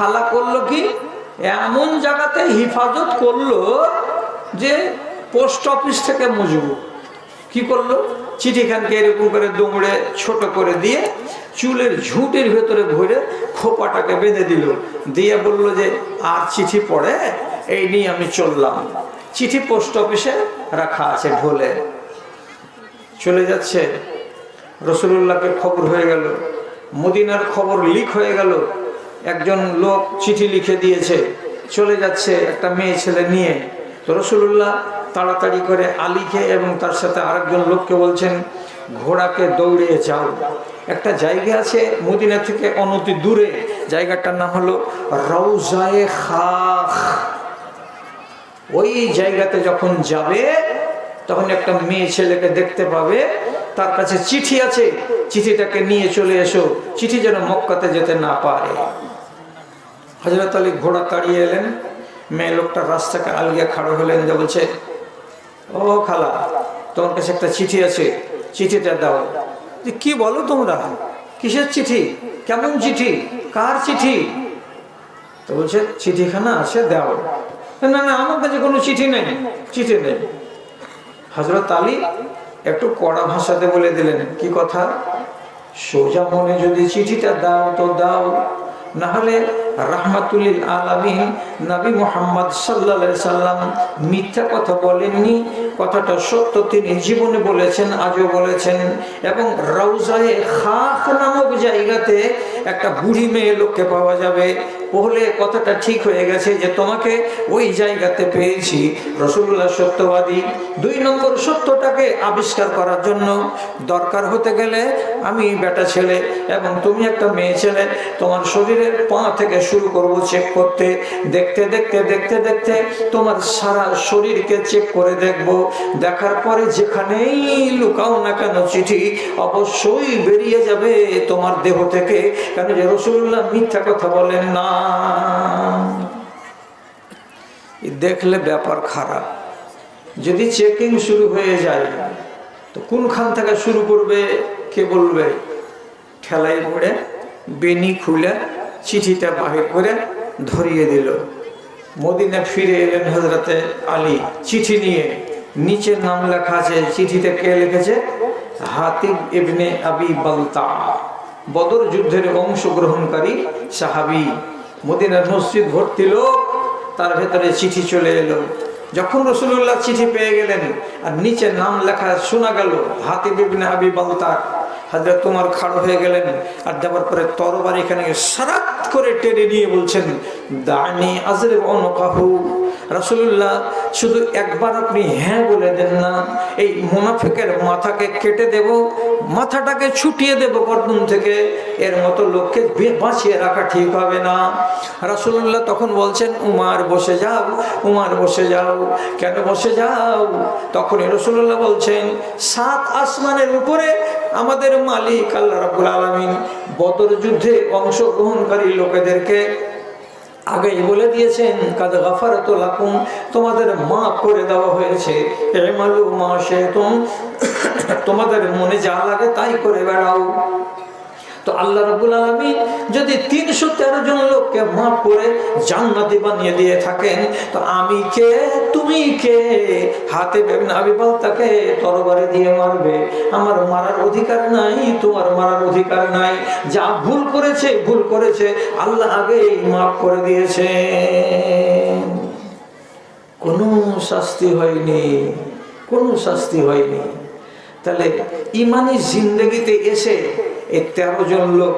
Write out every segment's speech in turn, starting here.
খালা করল কি? এমন জায়গাতে হিফাজত করল যে পোস্ট অফিস থেকে মজবুত। কি করল? চিঠিখানকে এরকম করে দৌড়ে ছোট করে দিয়ে চুলের ঝুঁটের ভেতরে ভরে খোপাটাকে বেঁধে দিল। দিয়ে বলল যে, আর চিঠি পড়ে? এই নিয়ে আমি চললাম। চিঠি পোস্ট অফিসে রাখা আছে ঢোলে। চলে যাচ্ছে। রসুল্লাহকে খবর হয়ে গেল। মদিনার খবর লিক হয়ে গেল। একজন লোক চিঠি লিখে দিয়েছে, চলে যাচ্ছে একটা মেয়ে ছেলে নিয়ে। তো রসুল্লাহ তাড়াতাড়ি করে আলীকে এবং তার সাথে আরেকজন লোককে বলছেন, ঘোড়াকে দৌড়িয়ে যাও। একটা জায়গা আছে মদিনা থেকে অনতি দূরে, জায়গাটার নাম হলো রৌজায়ে খাখ। ওই জায়গাতে যখন যাবে, তখন একটা মেয়ে ছেলেকে দেখতে পাবে, তার কাছে চিঠি আছে, চিঠিটাকে নিয়ে চলে এসো, চিঠি যেন মক্কাতে যেতে না পারে। হজরত আলী ঘোড়া তাড়িয়ে এলেন। মেয়ে লোকটা রাস্তাকে আলগিয়া খাড়ো হলেন যে বলছে, ও খালা, তোমার কাছে একটা চিঠি আছে, চিঠিটা দাও। যে কি বলো তোমরা? কিসের চিঠি? কেমন চিঠি? কার চিঠি? তো বলছে, চিঠিখানা আছে, দাও। না না আমার কাছে কোনো চিঠি নেই চিঠি নেই। হজরত আলী একটু কড়া ভাষাতে বলে দিলেন, কি কথা? সোজা মনে যদি চিঠিটা দাও তো দাও না হলে রাহমাতুলিল আলামিন নবী মোহাম্মদ সাল্লা সাল্লাম মিথ্যা কথা বলেননি, কথাটা সত্য। তিনি জীবনে বলেছেন, আজও বলেছেন। এবং রৌজায়ে খাখ নামক জায়গাতে একটা বুড়ি মেয়ে লোককে পাওয়া যাবে। বলে কথাটা ঠিক হয়ে গেছে যে তোমাকে ওই জায়গাতে পেয়েছি। রসুল্লাহ সত্যবাদী। দুই নম্বর সত্যটাকে আবিষ্কার করার জন্য দরকার হতে গেলে আমি বেটা ছেলে এবং তুমি একটা মেয়ে ছেলে, তোমার শরীরের পা থেকে শুরু করব চেক করতে। দেখতে দেখতে দেখতে দেখতে তোমার সারা শরীরকে চেক করে দেখব। দেখার পরে যেখানেই লুকাও না কেন চিঠি, অবশ্যই বেরিয়ে যাবে তোমার দেহ থেকে। কেন যে রসুল্লাহ মিথ্যা কথা বলেন না। দেখলে ব্যাপার খারাপ। যদি চেকিং শুরু হয়ে যায়, তো কোনখান থেকে শুরু করবে কে বলবে? ঠেলাই পড়ে বেনি খুলে চিঠিটা বাহির করে ধরিয়ে দিল। মদিনা ফিরে এলেন হজরতে আলী, চিঠি নিয়ে। নিচে নাম লেখা আছে, চিঠিতে কে লিখেছে? হাতিব ইবনে আবি বালতা। বদর যুদ্ধের অংশগ্রহণকারী সাহাবি। মদিনার মসজিদ ভর্তি লোক, তার ভেতরে চিঠি চলে এলো। যখন রসুল্লাহ চিঠি পেয়ে গেলেন, আর নিচে নাম লেখা শোনা গেল হাতি বিবিনে আবি বালতার হাজরা তোমার খাড়ো হয়ে গেলেন আর দেওয়ার পরে তরবার এখানে সারাত করে টেনে নিয়ে বলছেন, দানি আজরে অনকাহু রাসুল্লাহ শুধু একবার আপনি হ্যাঁ বলে দেন না, এই মুনাফিকের মাথাকে কেটে দেব, মাথাটাকে ছুটিয়ে দেব গর্দন থেকে, এর মতো লোককে বাঁচিয়ে রাখা ঠিক হবে না। রাসুল্লাহ তখন বলছেন, উমার বসে যাও, উমার বসে যাও। কেন বসে যাও? তখন রসুল্লাহ বলছেন, সাত আসমানের উপরে আমাদের মালিক আল্লাহ রাবুল আলমিন বদর যুদ্ধে অংশগ্রহণকারী লোকেদেরকে আগেই বলে দিয়েছেন, কাদ গাফার তো লাকুম তোমাদের মা করে দেওয়া হয়েছে। মা তোমাদের মনে যা লাগে তাই করে বেড়াও। তো আল্লাহ রাবুল আলমী যদি তিনশো তেরো জন লোককে মাফ করে জান্নাতি বানিয়ে দিয়ে থাকেন, তো আমি কে? তুমি কে? হাতে আবি তাকে তরবারে দিয়ে মারবে। আমার মারার অধিকার নাই, তোমার মারার অধিকার নাই। যা ভুল করেছে ভুল করেছে, আল্লাহ আগেই মাফ করে দিয়েছে। কোনো শাস্তি হয়নি, কোনো শাস্তি হয়নি। তাহলে ইমানি জিন্দগিতে এসে এই তেরো জন লোক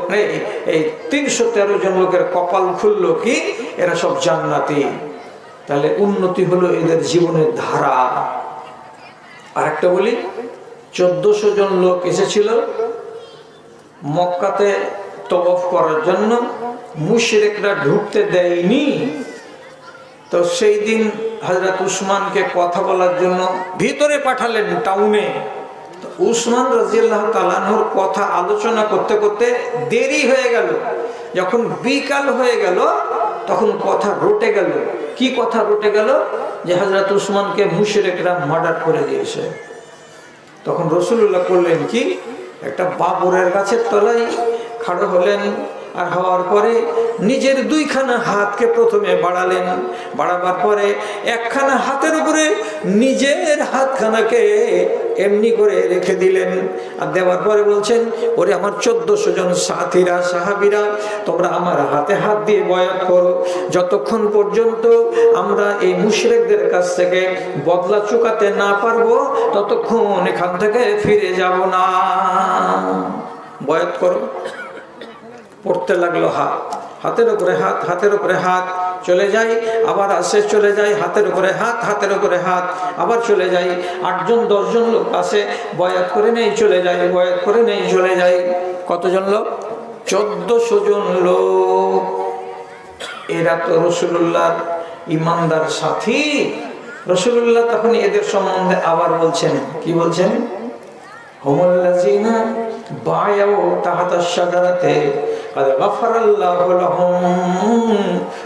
এই তিনশো তেরো জন লোকের কপাল খুললো কি? এরা সব জান্নাতি। তাহলে উন্নতি হলো এদের জীবনের ধারা। আর একটা বলি, চোদ্দশো জন লোক এসেছিল মক্কাতে তবফ করার জন্য, মুশরেকরা ঢুকতে দেয়নি। তো সেই দিন হজরত উসমানকে কথা বলার জন্য ভিতরে পাঠালেন টাউনে উসমান রাজিয়াল্লাহ তালানহর কথা আলোচনা করতে করতে দেরি হয়ে গেল। যখন বিকাল হয়ে গেল, তখন কথা রটে গেল। কি কথা রটে গেল? যে হজরত উসমানকে মুশরেকরা মার্ডার করে দিয়েছে। তখন রসুল্লাহ করলেন কি? একটা বাবরের গাছের তলায় খাড়ো হলেন আর হওয়ার পরে নিজের দুইখানা হাতকে প্রথমে বাড়ালেন। বাড়াবার পরে একখানা হাতের উপরে নিজের হাতখানাকে এমনি করে রেখে দিলেন। আর দেওয়ার পরে বলছেন, ওরে আমার চোদ্দশো জন সাথীরা, সাহাবিরা, তোমরা আমার হাতে হাত দিয়ে বয়াত করো। যতক্ষণ পর্যন্ত আমরা এই মুশরেকদের কাছ থেকে বদলা চুকাতে না পারব, ততক্ষণ এখান থেকে ফিরে যাব না। বয়াত করো। পড়তে লাগল হাত। হাতের উপরে হাত, হাতের উপরে হাত, চলে যাই, আবার আসে, চলে যাই, হাতের উপরে হাত, হাতের উপরে হাত, আবার চলে যাই। আটজন, দশজন লোক আসে, বয়াত করে নেই, চলে যাই, বয়াত করে নেই, চলে যাই। কতজন লোক? চোদ্দশো জন লোক। এরা তো রসুল্লাহর ইমানদার সাথী। রসুল্লাহ তখন এদের সম্বন্ধে আবার বলছেন, কি বলছেন? হুমুল্লাযীনা বায়াউ তাহতা শাজারাতে قد غفر الله لهم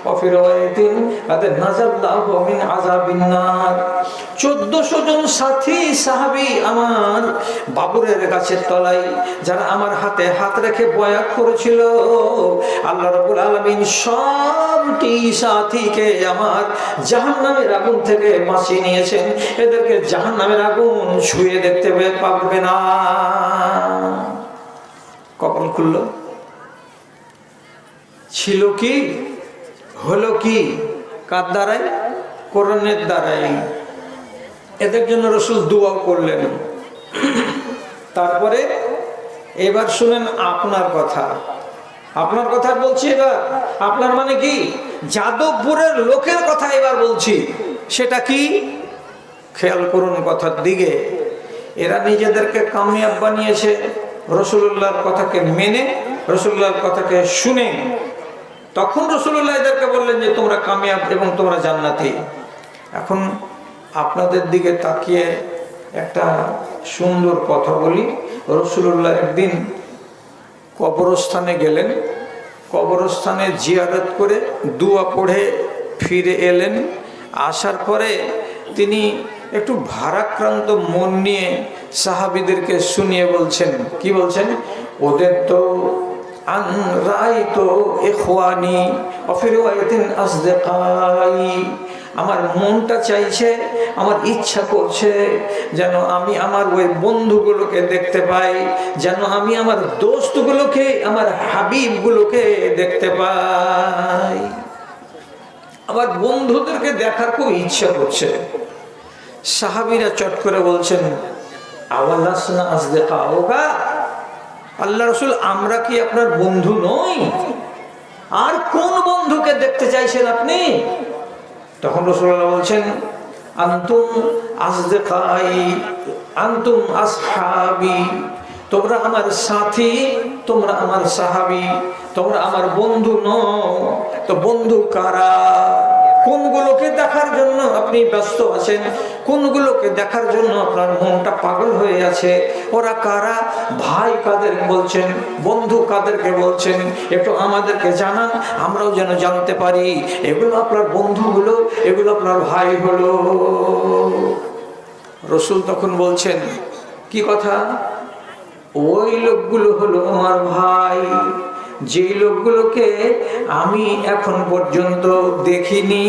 وفي رواية قد نزل الله من عذاب النار চোদ্দশো জন সাথী সাহাবি আমার বাবুরের গাছের তলায় যারা আমার হাতে হাত রেখে বয়াত করেছিল আল্লাহ রবুল আলমিন সবটি সাথীকে আমার জাহান নামের আগুন থেকে বাঁচিয়ে নিয়েছেন এদেরকে জাহান নামের আগুন ছুঁয়ে দেখতে পারবে না কখন খুললো ছিল কি? হলো কি? কার দ্বারাই? কোরআনের দ্বারাই। এদের জন্য রসুল দুয়াও করলেন। তারপরে এবার শুনেন আপনার কথা। আপনার কথা বলছি এবার। আপনার মানে কি? যাদবপুরের লোকের কথা এবার বলছি। সেটা কি? খেয়াল করুন কথার দিকে। এরা নিজেদেরকে কামিয়াব বানিয়েছে। রসুল্লাহর কথাকে মেনে, রসুল্লাহর কথাকে শুনে। তখন রসুল্লাহ এদেরকে বললেন যে, তোমরা কামিয়াব এবং তোমরা জান্নাতি। এখন আপনাদের দিকে তাকিয়ে একটা সুন্দর কথা বলি। রসুল্লাহ একদিন কবরস্থানে গেলেন। কবরস্থানে জিয়ারত করে দুয়া পড়ে ফিরে এলেন। আসার পরে তিনি একটু ভারাক্রান্ত মন নিয়ে সাহাবিদেরকে শুনিয়ে বলছেন, কি বলছেন? ওদের তো আন রাইতো ইখওয়ানি অফি রিওয়ায়াতিন আসদিকাই। আমার মনটা চাইছে, আমার ইচ্ছা করছে যেন আমি আমার ওই বন্ধুগুলোকে দেখতে পাই, যেন আমি আমার দোস্তগুলোকে, আমার হাবিবগুলোকে দেখতে পাই। আমার বন্ধুদেরকে দেখার খুব ইচ্ছা করছে। সাহাবিরা চট করে বলছেন আওয়াল্লাসনা আসদিকা ওগা আল্লাহ রসুল, আমরা কি আপনার বন্ধু নই? আর কোন বন্ধুকে দেখতে চাইছেন আপনি? তখন রসুল্লাহ বলছেন, আন্তুম আসদেকাই, আন্তুম আসহাবি, তোমরা আমার সাথী, তোমরা আমার সাহাবি, তোমরা আমার বন্ধু নও, তো বন্ধু কারা? কোনগুলোকে দেখার জন্য আপনি ব্যস্ত আছেন? কোনগুলোকে দেখার জন্য আপনার মনটা পাগল হয়ে আছে? ওরা কারা? ভাই কাদের বলছেন, বন্ধু কাদেরকে বলছেন, একটু আমাদেরকে জানান, আমরাও যেন জানতে পারি। এগুলো আপনার বন্ধুগুলো, এগুলো আপনার ভাই হলো রসুল তখন বলছেন, কি কথা? ওই লোকগুলো হলো আমার ভাই। যে লোকগুলোকে আমি এখন পর্যন্ত দেখিনি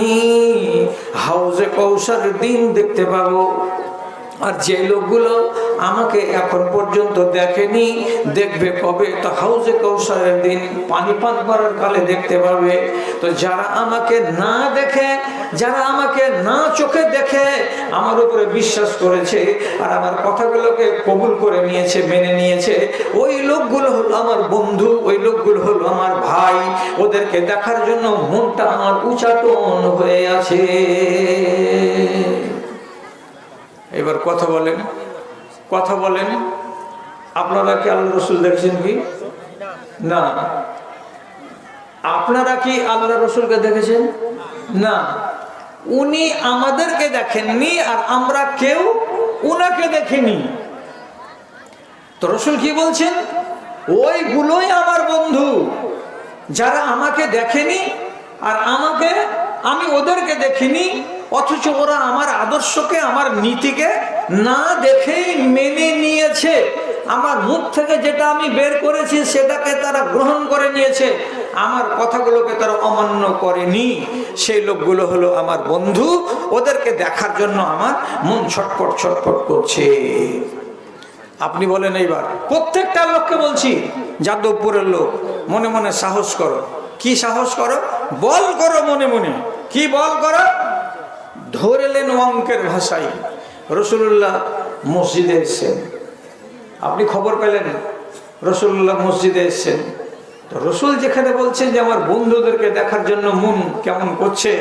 হাউজে কৌশার দিন দেখতে পাবো। আর যে লোকগুলো আমাকে এখন পর্যন্ত দেখেনি, দেখবে কবে? তো হাউজে কৌশলের দিন পানি পান করার কালে দেখতে পাবে। তো যারা আমাকে না দেখে, যারা আমাকে না চোখে দেখে, আমার উপরে বিশ্বাস করেছে আর আমার কথাগুলোকে কবুল করে নিয়েছে, মেনে নিয়েছে, ওই লোকগুলো হলো আমার বন্ধু, ওই লোকগুলো হলো আমার ভাই। ওদেরকে দেখার জন্য মনটা আমার উচাটন হয়ে আছে। এবার কথা বলেন। কথা বলেন। আপনারা কি আল্লাহ রসুল দেখছেন কি? না। আপনারা কি আল্লাহ রসুলকে দেখেছেন? না। উনি আমাদেরকে দেখেননি আর আমরা কেউ উনাকে দেখিনি। তো রসুল কি বলছেন? ওইগুলোই আমার বন্ধু। যারা আমাকে দেখেনি আর আমাকে আমি ওদেরকে দেখিনি অথচ ওরা আমার আদর্শকে, আমার নীতিকে না দেখেই মেনে নিয়েছে। আমার মুখ থেকে যেটা আমি বের করেছি, সেটাকে তারা গ্রহণ করে নিয়েছে। আমার কথাগুলোকে তারা অমান্য করেনি। সেই লোকগুলো হলো আমার বন্ধু। ওদেরকে দেখার জন্য আমার মন ছটপট ছটপট করছে। আপনি বলেন এইবার, প্রত্যেকটা লোককে বলছি, যাদবপুরের লোক, মনে মনে সাহস করো। কি সাহস করো? বল করো মনে মনে। কি বল করো? ধরেলেন অঙ্কের ভাষায়। রসুল্লাহ মসজিদে এসছেন। আপনি খবর পেলেন? রসুল্লাহ মসজিদে এসছেন। তো রসুল যেখানে বলছেন যে, আমার বন্ধুদেরকে দেখার জন্য মন কেমন করছে?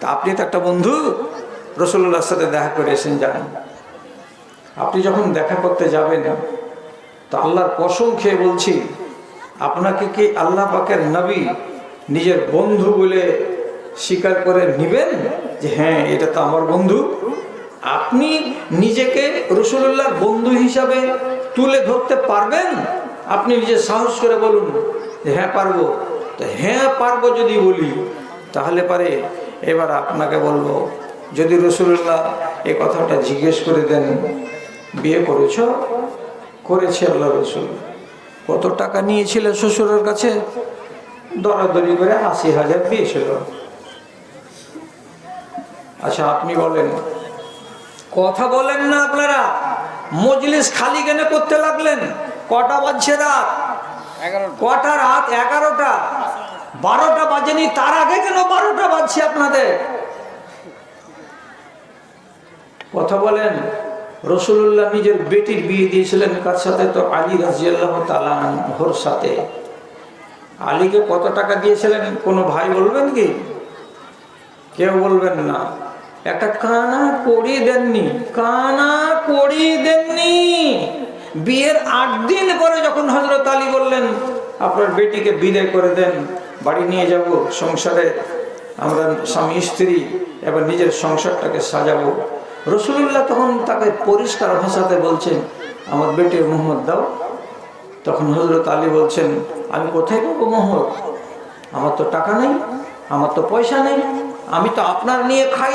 তা আপনি তো একটা বন্ধু। রসুল্লাহর সাথে দেখা করে এসেন যান আপনি যখন দেখা করতে যাবেন, তো আল্লাহর কসম খেয়ে বলছি, আপনাকে কি আল্লাহ পাকের নবী নিজের বন্ধু বলে স্বীকার করে নিবেন যে হ্যাঁ এটা তো আমার বন্ধু। আপনি নিজেকে রসুল্লাহর বন্ধু হিসাবে তুলে ধরতে পারবেন? আপনি নিজে সাহস করে বলুন যে হ্যাঁ পারব। তো হ্যাঁ পারব যদি বলি, তাহলে পারে। এবার আপনাকে বলব, যদি রসুল্লাহ এ কথাটা জিজ্ঞেস করে দেন, বিয়ে করেছ? করেছে আল্লাহ রসুল। কত টাকা নিয়েছিল শ্বশুরের কাছে? দরাদরি করে আশি হাজার দিয়েছিল। আচ্ছা আপনি বলেন। কথা বলেন না আপনারা। মজলিস খালি কেন করতে লাগলেন? কটা বাজছে রাত? কটা রাত? এগারোটা। বারোটা বাজেনি তার আগে কেন বারোটা বাজছে আপনাদের? কথা বলেন রসুল্লাহ নিজের বেটির বিয়ে দিয়েছিলেন কার সাথে তো আলী রাজিয়াল্লাহ তালাহর সাথে। আলীকে কত টাকা দিয়েছিলেন কোনো ভাই বলবেন কি? কেউ বলবেন না। একটা কানা করি দেননি, কানা করি দেননি। বিয়ের আট দিন পরে যখন হজরত আলী বললেন, আপনার বেটিকে বিদায় করে দেন, বাড়ি নিয়ে যাব, সংসারে আমরা স্বামী, স্ত্রী, এবার নিজের সংসারটাকে সাজাবো। রসুল্লাহ তখন তাকে পরিষ্কার ভাষাতে বলছেন, আমার বেটির মোহাম্মদ দাও। তখন হজরত আলী বলছেন, আমি কোথায় পাবো মোহর আমার তো টাকা নেই, আমার তো পয়সা নেই আমি তো আপনার নিয়ে খাই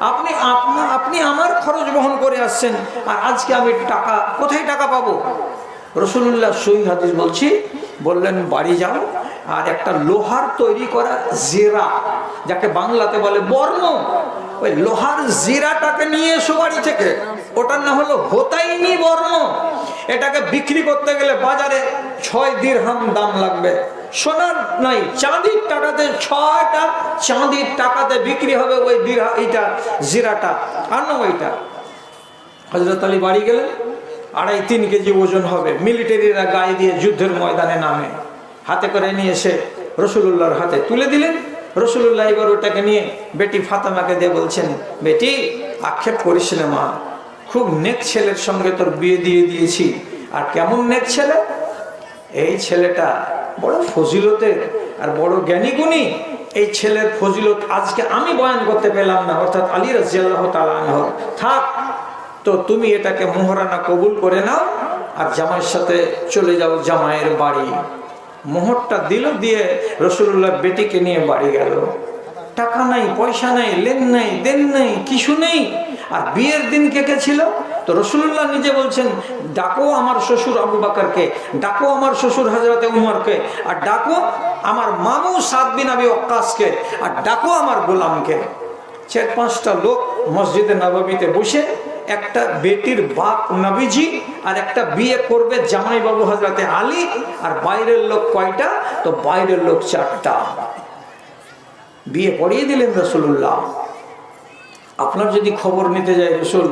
আপনি আপনা- আপনি আমার খরচ বহন করে আসছেন। আর আজকে আমি টাকা, কোথায় টাকা পাবো? রসুল্লাহ সই হাদিস বলছি, বললেন, বাড়ি যাও, আর একটা লোহার তৈরি করা জেরা, যাকে বাংলাতে বলে বর্ণ। ওই লোহার জিরাটাকে নিয়ে এসো বাড়ি থেকে। ওটার না হলো হোতাইনি বর্ণ। এটাকে বিক্রি করতে গেলে বাজারে ছয় দিরহাম দাম লাগবে। সোনার নাই, চাঁদির টাকাতে ছয়টা চাঁদির টাকাতে বিক্রি হবে ওই দিরহা এইটা জিরাটা। আর না ওইটা। হজরত আলী বাড়ি গেলেন, আড়াই তিন কেজি ওজন হবে। মিলিটারিরা গায়ে দিয়ে যুদ্ধের ময়দানে নামে। হাতে করে নিয়ে এসে রসুল্লাহর হাতে তুলে দিলেন। রসুল্লাহ এবার ওটাকে নিয়ে বেটি ফাতেমাকে দিয়ে বলছেন, বেটি, আক্ষেপ করিস মা। খুব নেক ছেলের সঙ্গে তোর বিয়ে দিয়ে দিয়েছি। আর কেমন নেক ছেলে? এই ছেলেটা বড় ফজিলতের আর বড় জ্ঞানী গুণী এই ছেলের ফজিলত আজকে আমি বয়ান করতে পেলাম না, অর্থাৎ আলী রাজিয়াল্লাহ তালাহ থাক, তো তুমি এটাকে মোহরানা কবুল করে নাও আর জামাইয়ের সাথে চলে যাও জামাইয়ের বাড়ি। মোহরটা দিল দিয়ে রসুল্লাহ বেটিকে নিয়ে বাড়ি গেল। টাকা নাই, পয়সা নাই, লেন নাই, দেন নাই, কিছু নেই। আর বিয়ের দিন কে কে ছিল? তো রসুল্লাহ নিজে বলছেন, ডাকো আমার শ্বশুর আবু বাকারকে, ডাকো আমার শ্বশুর হাজরতে উমরকে, আর ডাকো আমার মামু সাদ বিন আবি অক্কাসকে আর ডাকো আমার গোলামকে। চার পাঁচটা লোক মসজিদে নবাবিতে বসে একটা বেটির বাপ নবীজি আর একটা বিয়ে করবে জামাই বাবু হজরতে আলী আর বাইরের লোক কয়টা? তো বাইরের লোক চারটা। বিয়ে পড়িয়ে দিলেন রসুল্লাহ। আপনার যদি খবর নিতে যায় রসুল,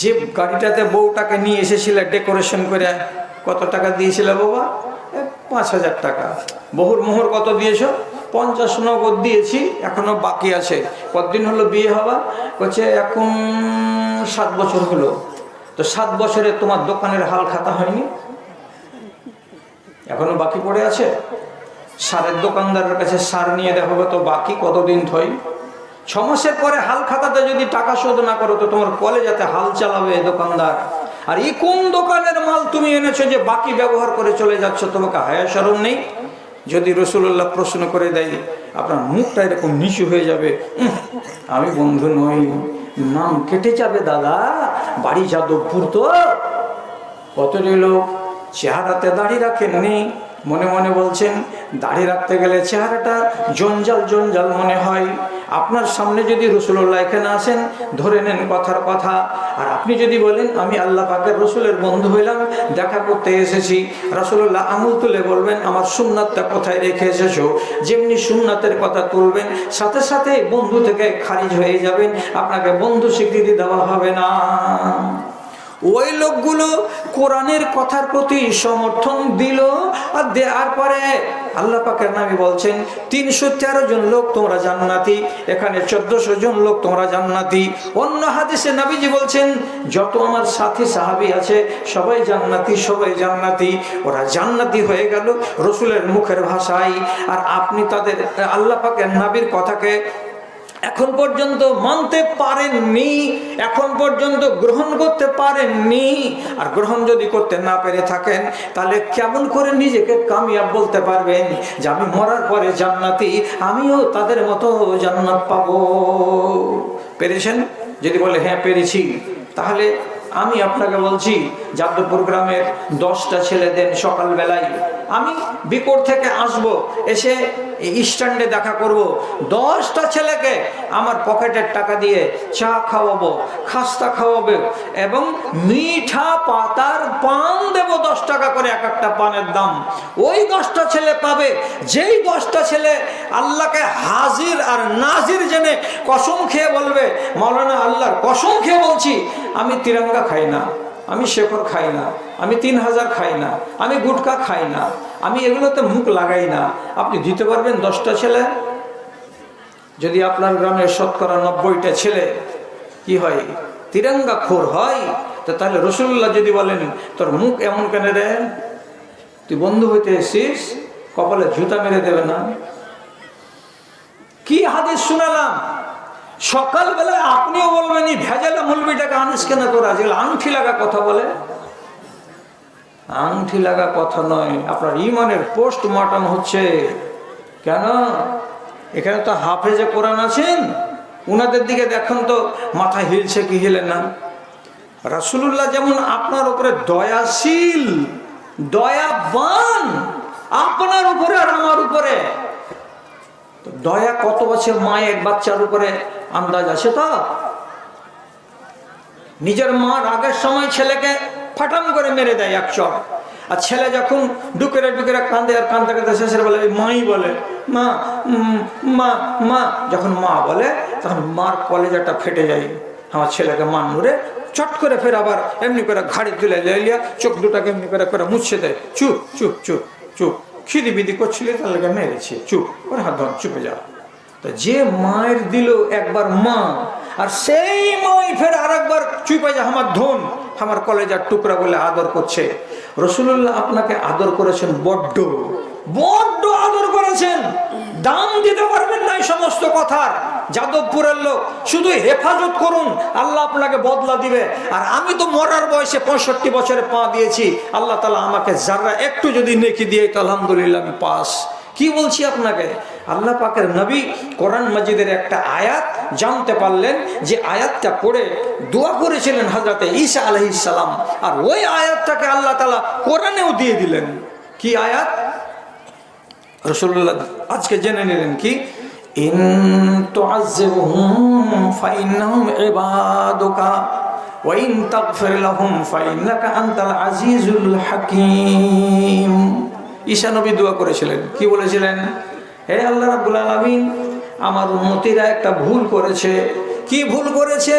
যে গাড়িটাতে বউটাকে নিয়ে এসেছিলে ডেকোরেশন করে, কত টাকা দিয়েছিল বাবা? পাঁচ হাজার টাকা। বহুর মোহর কত দিয়েছ? পঞ্চাশ নগদ দিয়েছি, এখনও বাকি আছে। কতদিন হলো বিয়ে হওয়া? বলছে, এখন সাত বছর হলো। তো সাত বছরে তোমার দোকানের হাল খাতা হয়নি? এখনও বাকি পড়ে আছে? সারের দোকানদারের কাছে সার নিয়ে দেখো তো বাকি কতদিন থই? ছ মাসের পরে হাল খাতাতে যদি টাকা শোধ না করো, তো তোমার কলেজাতে হাল চালাবে দোকানদার। আর এই কোন দোকানের মাল তুমি এনেছো যে বাকি ব্যবহার করে চলে যাচ্ছ? তোমাকে হায়া সরম নেই? যদি রসুল্লাহ প্রশ্ন করে দেয়, আপনার মুখটা এরকম নিচু হয়ে যাবে। আমি বন্ধু নই। নাম কেটে যাবে দাদা। বাড়ি যাদবপুর তো। কত লোক? চেহারাতে দাড়ি রাখেননি। মনে মনে বলছেন, দাড়ি রাখতে গেলে চেহারাটা জঞ্জাল জঞ্জাল মনে হয়। আপনার সামনে যদি রসুল্লাহ এখানে আসেন, ধরে নেন কথার কথা। আর আপনি যদি বলেন, আমি আল্লাহ পাকের রসুলের বন্ধু হইলাম, দেখা করতে এসেছি। রসুল্লাহ আঙুল তুলে বলবেন, আমার সুন্নাতটা কোথায় রেখে এসেছ? যেমনি সুন্নাতের কথা তুলবেন, সাথে সাথে বন্ধু থেকে খারিজ হয়ে যাবেন। আপনাকে বন্ধু স্বীকৃতি দেওয়া হবে না। ওই লোকগুলো কোরআনের কথার প্রতি সমর্থন দিল। আর দেওয়ার পরে আল্লাহ পাকের নামে বলছেন, তিনশো তেরো জন লোক তোমরা জান্নাতি, এখানে চোদ্দশো জন লোক তোমরা জান্নাতি। অন্য হাদিসে নাবিজি বলছেন, যত আমার সাথী সাহাবি আছে, সবাই জান্নাতি সবাই জান্নাতি। ওরা জান্নাতি হয়ে গেল রসুলের মুখের ভাষায়। আর আপনি তাদের, আল্লাহ পাকের নাবির কথাকে এখন পর্যন্ত মানতে পারেননি, এখন পর্যন্ত গ্রহণ করতে পারেননি। আর গ্রহণ যদি করতে না পেরে থাকেন, তাহলে কেমন করে নিজেকে কামিয়াব বলতে পারবেন যে আমি মরার পরে জান্নাতি, আমিও তাদের মতো জান্নাত পাবো। পেরেছেন? যদি বলে হ্যাঁ পেরেছি। তাহলে আমি আপনাকে বলছি, যাদবপুর গ্রামের দশটা ছেলে দেন সকালবেলায়। আমি বিকট থেকে আসব, এসে স্ট্যান্ডে দেখা করব। দশটা ছেলেকে আমার পকেটের টাকা দিয়ে চা খাওয়াবো, খাস্তা খাওয়াবে এবং মিঠা পাতার পান দেব দশ টাকা করে এক একটা পানের দাম। ওই দশটা ছেলে পাবে, যেই দশটা ছেলে আল্লাহকে হাজির আর নাজির জেনে কসম খেয়ে বলবে মৌলানা আল্লাহর কসম খেয়ে বলছি, আমি তিরঙ্গা খাই না। আমি শেখর খাই না, আমি তিন হাজার খাই না, আমি গুটকা খাই না, আমি এগুলোতে মুখ লাগাই না। আপনি দিতে পারবেন দশটা ছেলে? যদি আপনার গ্রামের শতকরা নব্বইটা ছেলে, কি হয়? তিরঙ্গা খোর হয়? তো তাহলে রসুল্লাহ যদি বলেন, তোর মুখ এমন কেন রে? তুই বন্ধু হইতে এসিস কপালে জুতা মেরে দেবে না? কি হাদিস শুনালাম? সকালবেলায় আপনিও বলবেন, এই ভেজালা মলবিটাকে আনিস কেন তোরা যেগুলো আংটি লাগা কথা বলে। আংঠি লাগা কথা নয়, আপনার ইমানের পোস্টমর্টম হচ্ছে। কেন? এখানে তো হাফেজে কোরআন আছেন। উনাদের দিকে দেখুন তো, মাথা হিলছে কি হিলে না। রাসুলুল্লাহ যেমন আপনার উপরে দয়াশীল, দয়াবান, আপনার উপরে আর আমার উপরে। দয়া কত বছর মায়ের বাচ্চার উপরে আন্দাজ আছে তো? নিজের মা রাগের সময় ছেলেকে ফাটাম করে মেরে দেয় এক চর। আর ছেলে যখন ডুকেরে ডুকেরে কান্দে আর কান্দতে কান্দতে শেষের বলে মাই বলে, মা মা মা। যখন মা বলে, তখন মার কলেজাটা ফেটে যায়। আমার ছেলেকে মান মুড়ে চট করে ফের আবার এমনি করে ঘাড়ি তুলে লিয়া চোখ দুটাকে এমনি করে করে মুছে দেয়। চুপ চুপ চুপ চুপ। খিদি বিদি করছিলে, তাহলে মেরেছে চুপ, ওর হাত ধর, চুপে যা। তো যে মায়ের দিল একবার মা, আর সেই মাই ফের আরেকবার চুপে যা, আমার ধন, আমার কলেজার টুকরা বলে আদর করছে। রসুল্লাহ আপনাকে আদর করেছেন, বড্ড বড্ড আদর করেছেন। দাম দিতে পারবেন না এই সমস্ত কথার। যাদবপুরের লোক, শুধু হেফাজত করুন, আল্লাহ আপনাকে বদলা দিবে। আর আমি তো মরার বয়সে পঁয়ষট্টি বছরে পা দিয়েছি, আল্লাহ তালা আমাকে যারা একটু যদি নেকি দিয়ে তো আলহামদুলিল্লাহ আমি পাস। কি বলছি আপনাকে? আল্লাহ পাকের নবী কোরআন মজিদের একটা আয়াত জানতে পারলেন যে আয়াতটা পড়ে দোয়া করেছিলেন হজরতে ঈসা আলহিসাল্লাম আর ওই আয়াতটাকে আল্লাহ তালা কোরআনেও দিয়ে দিলেন। কি আয়াত? রসুল্লাহ আজকে জেনে নিলেন কি? ইন তুআযিবহুম ফাইন্নাহুম ইবাদুকা, ওয়া ইন তাগফির লাহুম ফাইন্নাকা আনতাল আজিজুল হাকীম। ঈশা নবী দোয়া করেছিলেন। কি বলেছিলেন? হে আল্লাহ রাব্বুল আলামিন, আমার উম্মতিরা একটা ভুল করেছে। কি ভুল করেছে?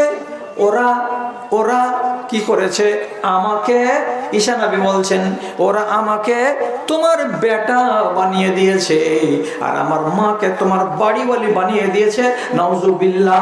ওরা ওরা কি করেছে? আমাকে ঈশানাবি নবী বলছেন, ওরা আমাকে তোমার বেটা বানিয়ে দিয়েছে, আর আমার মাকে তোমার বাড়িওয়ালি বানিয়ে দিয়েছে। নওজুবিল্লাহ